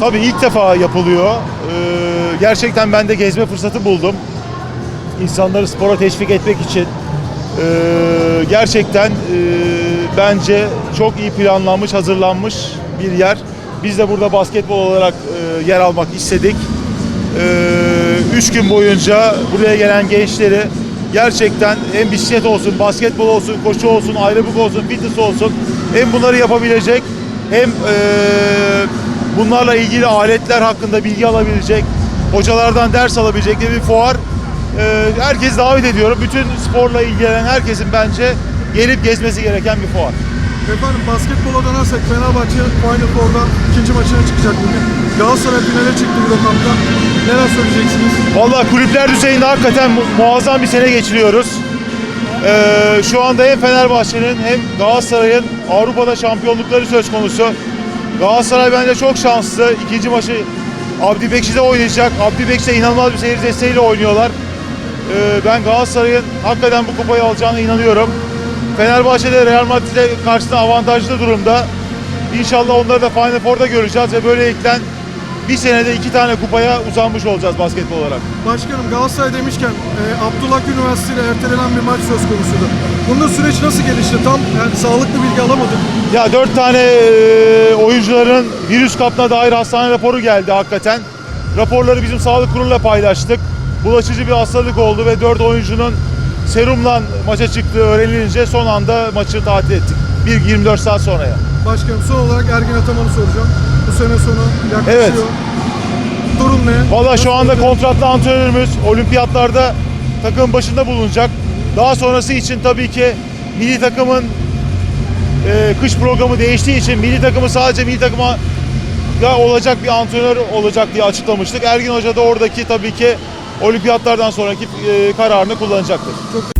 Tabii ilk defa yapılıyor. Ee, gerçekten ben de gezme fırsatı buldum. İnsanları spora teşvik etmek için. Ee, gerçekten e, bence çok iyi planlanmış, hazırlanmış bir yer. Biz de burada basketbol olarak e, yer almak istedik. Ee, üç gün boyunca buraya gelen gençleri gerçekten hem bisiklet olsun, basketbol olsun, koşu olsun, aerobik olsun, fitness olsun hem bunları yapabilecek hem e, bunlarla ilgili aletler hakkında bilgi alabilecek, hocalardan ders alabilecek bir fuar. E, herkes davet ediyorum. Bütün sporla ilgilenen herkesin bence gelip gezmesi gereken bir fuar. Efendim basketbola dönersek Fenerbahçe Final Four'da ikinci maçına çıkacak bugün. Galatasaray finale çıktı Eurocup Neler söyleyeceksiniz? Vallahi kulüpler düzeyinde hakikaten mu- muazzam bir sene geçiriyoruz. Ee, şu anda hem Fenerbahçe'nin hem Galatasaray'ın Avrupa'da şampiyonlukları söz konusu. Galatasaray bence çok şanslı. İkinci maçı Abdi Bekşi'de oynayacak. Abdi Bekşi'de inanılmaz bir seyir desteğiyle oynuyorlar. Ee, ben Galatasaray'ın hakikaten bu kupayı alacağına inanıyorum. Fenerbahçe'de Real Madrid'e karşısında avantajlı durumda. İnşallah onları da Final Four'da göreceğiz ve böylelikle bir senede iki tane kupaya uzanmış olacağız basketbol olarak. Başkanım Galatasaray demişken e, Abdullah Üniversitesi ile ertelenen bir maç söz konusuydu. Bunda süreç nasıl gelişti? Tam yani sağlıklı bilgi alamadım. Ya dört tane e, oyuncuların virüs kapına dair hastane raporu geldi hakikaten. Raporları bizim sağlık kuruluyla paylaştık. Bulaşıcı bir hastalık oldu ve dört oyuncunun serumla maça çıktığı öğrenilince son anda maçı tatil ettik. Bir 24 saat sonraya. Başkanım son olarak Ergin Ataman'ı soracağım. Bu sene sonu yaklaşıyor. Evet. Durum ne? Valla şu anda kontratlı antrenörümüz olimpiyatlarda takım başında bulunacak. Daha sonrası için tabii ki milli takımın e, kış programı değiştiği için milli takımı sadece milli takıma olacak bir antrenör olacak diye açıklamıştık. Ergin Hoca da oradaki tabii ki olimpiyatlardan sonraki e, kararını kullanacaktır. Çok